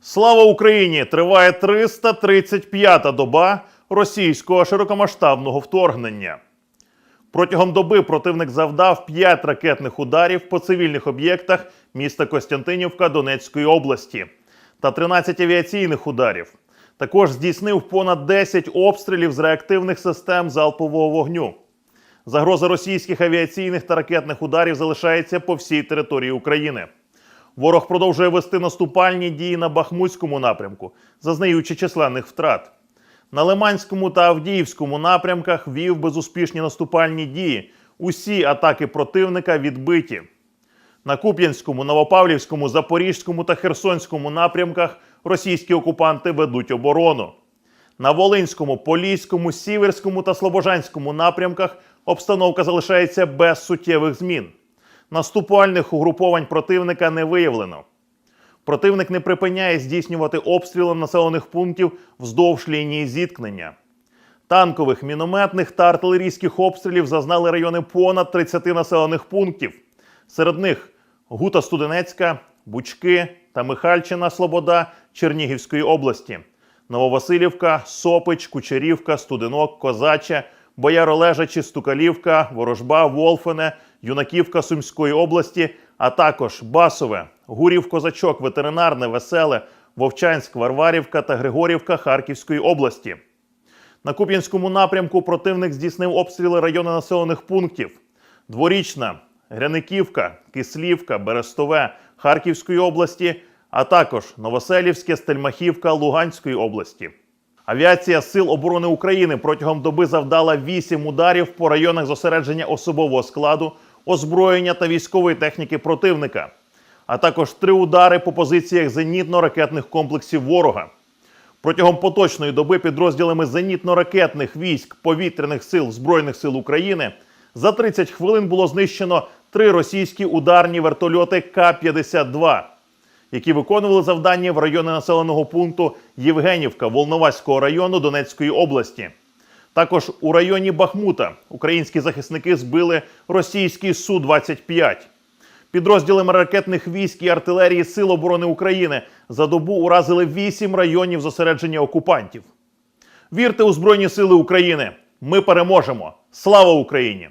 Слава Україні! Триває 335-та доба російського широкомасштабного вторгнення. Протягом доби противник завдав 5 ракетних ударів по цивільних об'єктах міста Костянтинівка Донецької області та 13 авіаційних ударів. Також здійснив понад 10 обстрілів з реактивних систем залпового вогню. Загроза російських авіаційних та ракетних ударів залишається по всій території України. Ворог продовжує вести наступальні дії на Бахмутському напрямку, зазнаючи численних втрат. На Лиманському та Авдіївському напрямках вів безуспішні наступальні дії. Усі атаки противника відбиті. На Куп'янському, Новопавлівському, Запорізькому та Херсонському напрямках російські окупанти ведуть оборону. На Волинському, Поліському, Сіверському та Слобожанському напрямках обстановка залишається без суттєвих змін. Наступальних угруповань противника не виявлено. Противник не припиняє здійснювати обстріли населених пунктів вздовж лінії зіткнення. Танкових, мінометних та артилерійських обстрілів зазнали райони понад 30 населених пунктів. Серед них Гута Студенецька, Бучки та Михальчина Слобода Чернігівської області, Нововасилівка, Сопич, Кучерівка, Студенок, Козача, Бояролежачі, Стукалівка, Ворожба, Волфене, Юнаківка Сумської області, а також Басове, Гурів, Козачок, Ветеринарне, Веселе, Вовчанськ, Варварівка та Григорівка Харківської області. На Куп'янському напрямку противник здійснив обстріли району населених пунктів: Дворічна, Гряниківка, Кислівка, Берестове Харківської області, а також Новоселівське, Стельмахівка Луганської області. Авіація Сил оборони України протягом доби завдала 8 ударів по районах зосередження особового складу, озброєння та військової техніки противника, а також три удари по позиціях зенітно-ракетних комплексів ворога. Протягом поточної доби підрозділами зенітно-ракетних військ повітряних сил Збройних сил України за 30 хвилин було знищено три російські ударні вертольоти К-52, які виконували завдання в районі населеного пункту Євгенівка Волноваського району Донецької області. Також у районі Бахмута українські захисники збили російський Су-25. Підрозділами ракетних військ і артилерії Сил оборони України за добу уразили 8 районів зосередження окупантів. Вірте у Збройні Сили України! Ми переможемо! Слава Україні!